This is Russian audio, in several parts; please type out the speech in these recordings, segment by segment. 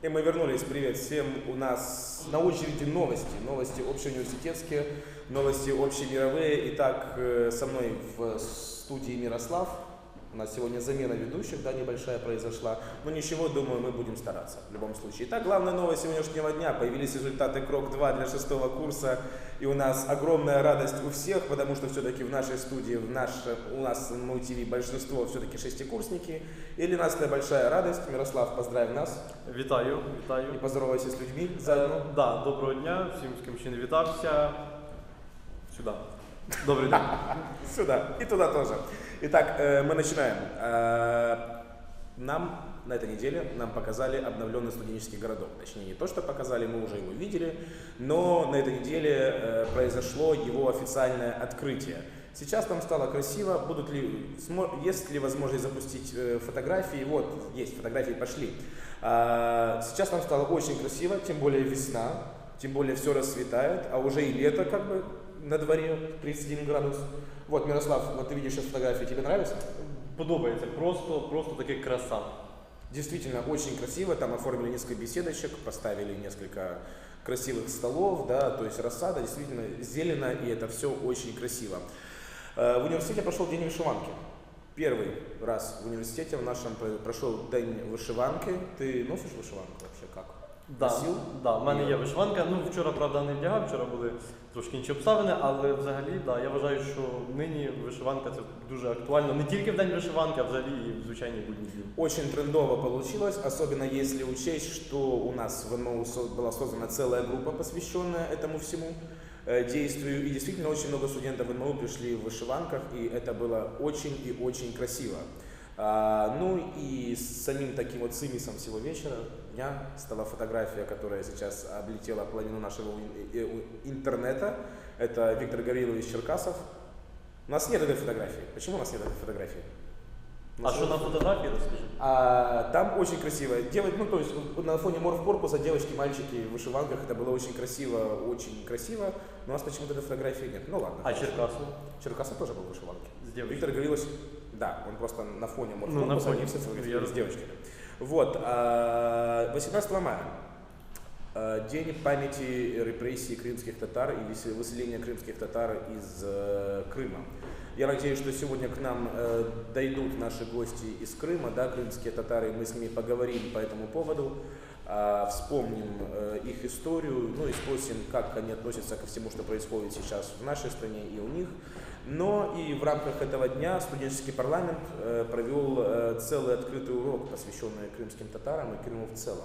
И мы вернулись. Привет всем. У нас на очереди новости. Новости общеуниверситетские, новости общемировые. Итак, э, со мной в студии Мирослав. У нас сегодня замена ведущих, да, небольшая произошла. Но ничего, думаю, мы будем стараться в любом случае. Итак, главная новость сегодняшнего дня. Появились результаты КРОК-2 для шестого курса. И у нас огромная радость у всех, потому что все-таки в нашей студии, в наш, у нас в ТВ большинство все-таки шестикурсники. И для нас это большая радость. Мирослав, поздравь нас. Вітаю, вітаю. И поздоровайся с людьми заодно. Е, да, доброго дня, всім, з ким ще не вітався. Сюди. Добрий день. Сюда и туда тоже. Итак, э, мы начинаем. Э, Нам на этой неделе нам показали обновленный студенческий городок. Точнее, не то, что показали, мы уже его видели, но на этой неделе э, произошло его официальное открытие. Сейчас там стало красиво. Будут ли, есть ли возможность запустить э, фотографии? Вот, есть, фотографии пошли. А, Сейчас там стало очень красиво, тем более весна, тем более все расцветает, а уже и лето как бы на дворе 31 градус. Вот, Мирослав, вот ты видишь сейчас фотографии, тебе нравится? Подобається, просто, просто таке краса. Действительно, очень красиво, там оформили несколько беседочек, поставили несколько красивых столов, да, то есть рассада действительно зелено, и это все очень красиво. Э, В университете прошел день вышиванки. Первый раз в университете в нашем про- прошел день вышиванки. Ты носишь вышиванку вообще? Да, Носив? да, в мене є вишиванка. Ну, вчора, правда, не вдягав, вчора були трошки інші обставини, але взагалі, да, я вважаю, що нині вишиванка це дуже актуально. Не тільки в день вишиванки, а взагалі і в звичайній будні дні. Очень трендово получилось, особенно если учесть, что у нас в НМУ со- была создана целая группа, посвященная этому всему э, действию. И действительно очень много студентов НМУ пришли в вышиванках, и это было очень и очень красиво. А, ну и с самим таким вот цимисом всего вечера дня стала фотография, которая сейчас облетела половину нашего э, э, интернета. Это Виктор Гаврилович Черкасов. У нас нет этой фотографии. Почему у нас нет этой фотографии? А що на фотографії, розкажи? А, там очень красиво. Делать, ну, то есть на фоне морф-корпуса девочки, мальчики в вышиванках, это было очень красиво, очень красиво. Но у нас почему-то этой фотографии нет. Ну ладно. А Черкасу? Черкасов тоже был в вышиванке. С девочкой. Виктор Гаврилович, да, он просто на фоне Ну, на фоне. они все фотографировали с девочками. Вот, а, 18 мая. а, День памяти репрессий крымских татар и выс- выселения крымских татар из э, Крыма. Я надеюсь, что сегодня к нам э, дойдут наши гости из Крыма, да, крымские татары, мы с ними поговорим по этому поводу, а, вспомним э, их историю, ну и спросим, как они относятся ко всему, что происходит сейчас в нашей стране и у них. Но и в рамках этого дня студенческий парламент э, провел э, целый открытый урок, посвященный крымским татарам и Крыму в целом.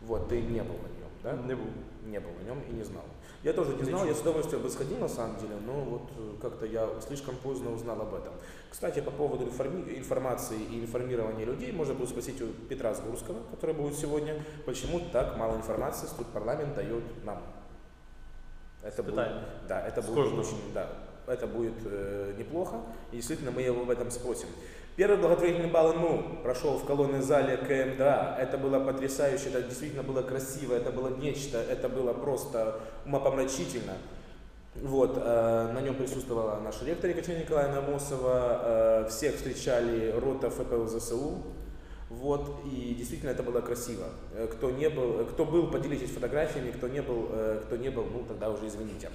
Вот, ты не был на нем, да? Не був. Не был на нем и не знал. Я тоже не знал, я с удовольствием бы сходил на самом деле, но вот э, как-то я слишком поздно узнал об этом. Кстати, по поводу информи- информации и информирования людей, можно будет спросить у Петра Сгурского, который будет сегодня, почему так мало информации тут парламент дает нам. Это будет, да, это будет очень, да, это будет э, неплохо, и действительно мы его об этом спросим. Первый благотворительный бал НМУ прошел в колонной зале КМДА. Это было потрясающе, это действительно было красиво, это было нечто, это было просто умопомрачительно. Вот, э, на нем присутствовала наша ректор Екатерина Николаевна Мосова, э, всех встречали рота ФПУ ЗСУ, вот, и действительно это было красиво. Э, Кто не был, э, кто был, поделитесь фотографиями, кто не был, э, кто не был, ну тогда уже извините.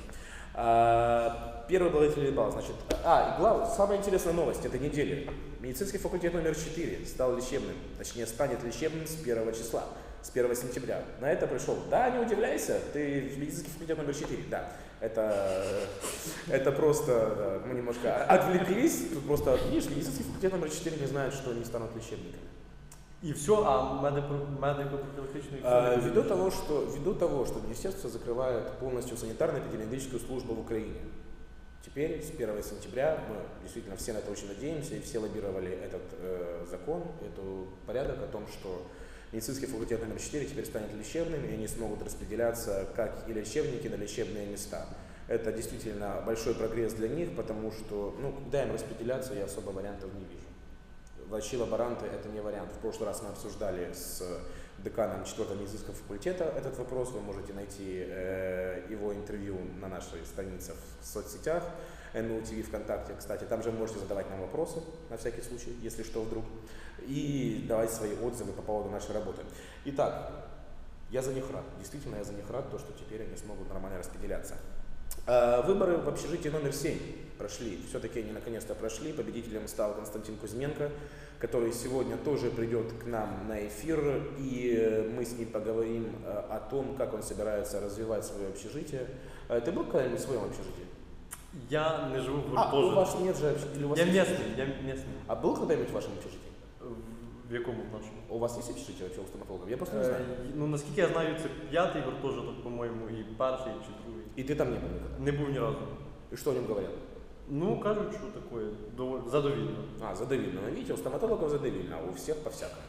А, Первый благотворительный бал, значит, а, и самая интересная новость этой недели. Медицинский факультет номер 4 стал лечебным, точнее станет лечебным с 1 числа, с 1 сентября. На это пришел, да, не удивляйся, ты в медицинский факультет номер 4, да. Это, это просто, мы немножко отвлеклись, тут просто, видишь, медицинский факультет номер 4 не знает, что они станут лечебниками. І все, а медико- медико-профілактичний А, Ввиду того, что, ввиду того, что министерство закрывает полностью санитарно-эпидемиологическую службу в Украине, теперь с 1 сентября мы действительно все на это очень надеемся и все лоббировали этот э, закон, этот порядок о том, что медицинский факультет номер 4 теперь станет лечебным, и они смогут распределяться как и лечебники на лечебные места. Это действительно большой прогресс для них, потому что, ну, куда им распределяться, я особо вариантов не вижу. Врачи-лаборанты – это не вариант. В прошлый раз мы обсуждали с деканом четвертого медицинского факультета этот вопрос. Вы можете найти э, его интервью на нашей странице в соцсетях, НУ ТВ ВКонтакте, кстати. Там же можете задавать нам вопросы, на всякий случай, если что вдруг, и давать свои отзывы по поводу нашей работы. Итак, я за них рад. Действительно, я за них рад, то, что теперь они смогут нормально распределяться. А, Выборы в общежитии номер 7 прошли. Все-таки они наконец-то прошли. Победителем стал Константин Кузьменко, который сегодня тоже придет к нам на эфир. И мы с ним поговорим э, о том, как он собирается развивать свое общежитие. Э, Ты был когда-нибудь в своем общежитии? Я не живу в А, у вас нет же общежития? Я місний, я місний. А был когда-нибудь в вашем общежитии? В якому нашому? У вас есть общежитие вообще у стоматологов? Я просто не знаю. Е, Ну наскільки я знаю, це п'ятий гуртожиток, по-моєму, і перший чи другий. И ты там не был никогда? Не був ні разу. И что о нем говорят? Ну, кажуть, що таке доволі задовільно. А, задавильно. Ну, Видите, у стоматологов задавильно, а у всех по-всякому.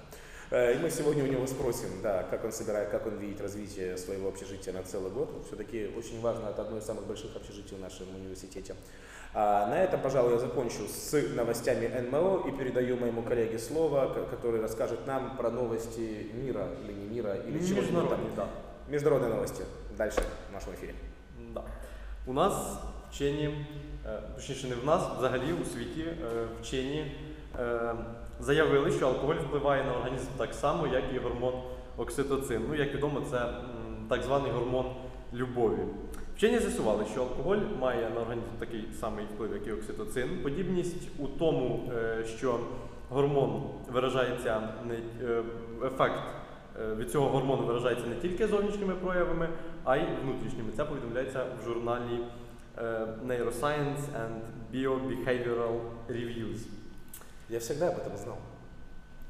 Э, И мы сегодня у него спросим, да, как он собирает, как он видит развитие своего общежития на целый год. Все-таки очень важно, это одно из самых больших общежитий в нашем университете. А на этом, пожалуй, я закончу с новостями НМО и передаю моему коллеге слово, к- который расскажет нам про новости мира или не мира, или чего Міжнародні, так. Международные новости. Дальше в нашем эфире. Да. У нас вчені, е, точніше не в нас, взагалі у світі е, вчені е, заявили, що алкоголь впливає на організм так само, як і гормон окситоцин. Ну, як відомо, це так званий гормон любові. Вчені з'ясували, що алкоголь має на організм такий самий вплив, як і окситоцин. Подібність у тому, е, що гормон виражається е, ефект е, від цього гормону виражається не тільки зовнішніми проявами, а й внутрішніми. Це повідомляється в журналі Neuroscience and Biobehavioral Reviews. Я всегда об этом знал.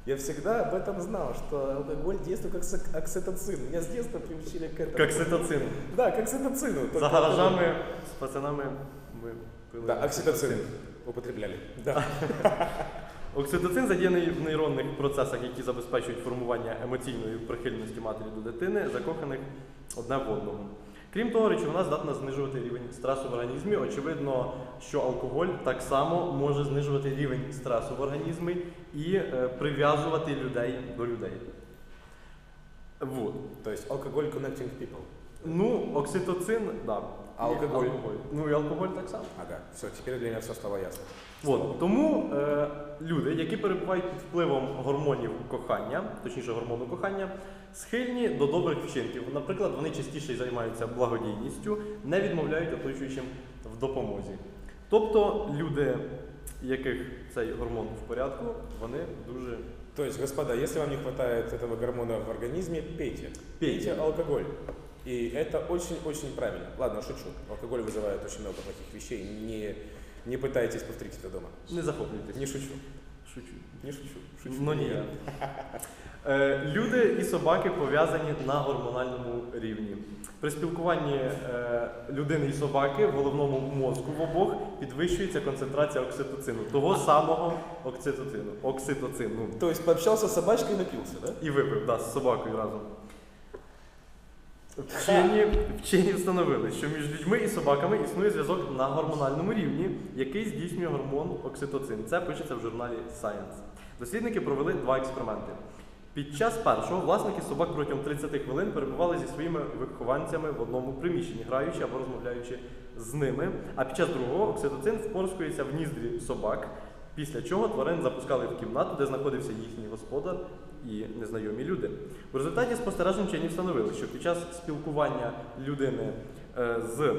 Я всегда об этом знал, что алкоголь действует как сок- окситоцин. Меня с детства приучили к этому. Как окситоцин. Да, к окситоцину. только За гаражами з пацанами ми пили. Да, окситоцин употребляли. Да. Окситоцин задіяний в нейронних процесах, які забезпечують формування емоційної прихильності матері до дитини, закоханих одне в одного. Крім того, речовина здатна знижувати рівень стресу в організмі. Очевидно, що алкоголь так само може знижувати рівень стресу в організмі і е, прив'язувати людей до людей. Вот. То есть алкоголь connecting people. Ну, окситоцин, да. А алкоголь? Ну і алкоголь так само. Ага, все, теперь для меня все стало ясно. От, тому е, люди, які перебувають під впливом гормонів кохання, точніше гормону кохання, схильні до добрих вчинків. Наприклад, вони частіше займаються благодійністю, не відмовляють оточуючим в допомозі. Тобто люди, яких цей гормон в порядку, вони дуже То есть, господа, если вам не хватает этого гормона в организме, пейте. Пейте алкоголь. И это очень-очень правильно. Ладно, шучу. Алкоголь вызывает очень много плохих вещей. Не, не пытайтесь повторить это дома. не захоплюйтесь. Не шучу. Шучу. Не шучу. шучу. Ну ні. Е, Люди і собаки пов'язані на гормональному рівні. При спілкуванні е, людини і собаки в головному мозку в обох підвищується концентрація окситоцину, того самого окситоцину. окситоцину. То есть пообщался с собачкой и напился, да? І випив да, з собакою разом. Вчені, вчені встановили, що між людьми і собаками існує зв'язок на гормональному рівні, який здійснює гормон окситоцин. Це пишеться в журналі Science. Дослідники провели два експерименти. Під час першого власники собак протягом 30 хвилин перебували зі своїми вихованцями в одному приміщенні, граючи або розмовляючи з ними. А під час другого окситоцин впорскується в ніздрі собак, після чого тварин запускали в кімнату, де знаходився їхній господар і незнайомі люди. В результаті спостережень вчені встановили, що під час спілкування людини е, з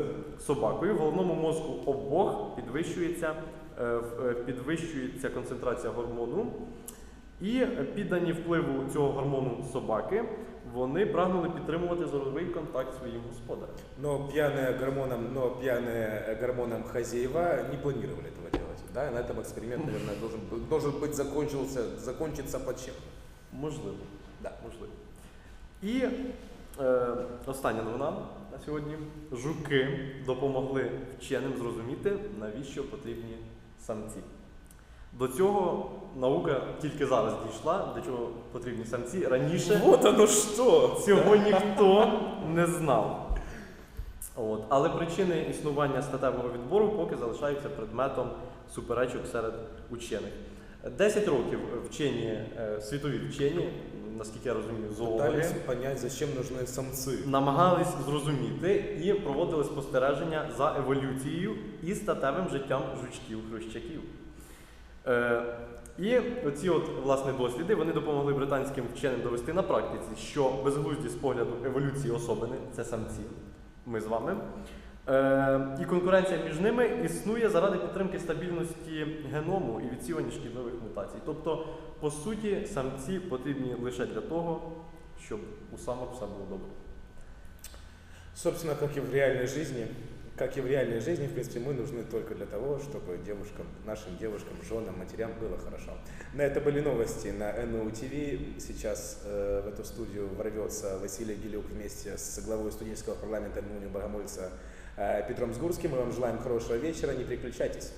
собакою в головному мозку обох підвищується, е, в- е, підвищується концентрація гормону. І е, піддані впливу цього гормону собаки, вони прагнули підтримувати зоровий контакт зі своїм господарем. Но пьяные гормоном, но пьяные э, гормоном хозяева не планировали этого делать. Да, и на этом эксперимент, наверное, должен, был- должен быть закончился, закончиться под чем? Можливо. Да. Можливо. І е, остання новина на сьогодні. Жуки допомогли вченим зрозуміти, навіщо потрібні самці. До цього наука тільки зараз дійшла, до чого потрібні самці. Раніше Вот оно что! цього ніхто не знав. От. Але причини існування статевого відбору поки залишаються предметом суперечок серед учених. 10 років вчені, е, світові вчені, наскільки я розумію, зоологи. Пытались понять, зачем нужны самцы. намагались зрозуміти і проводили спостереження за еволюцією і статевим життям жучків-хрущаків. Е, і оці от, власне, досліди вони допомогли британським вченим довести на практиці, що безглузді з погляду еволюції особини це самці, ми з вами. Е, і конкуренція між ними існує заради підтримки стабільності геному і відсіювання шкідливих мутацій. Тобто, по суті, самці потрібні лише для того, щоб у самок все було добре. Собственно, как и в реальной жизни, как и в реальной жизни, в принципе, мы нужны только для того, чтобы девушкам, нашим девушкам, женам, матерям было хорошо. На это были новости на НУ ТВ. Сейчас э, в эту студию ворвется Василий Гилюк вместе с главой студенческого парламента НУНИ Богомольца э, Петром Сгурским. Мы вам желаем хорошего вечера, не переключайтесь.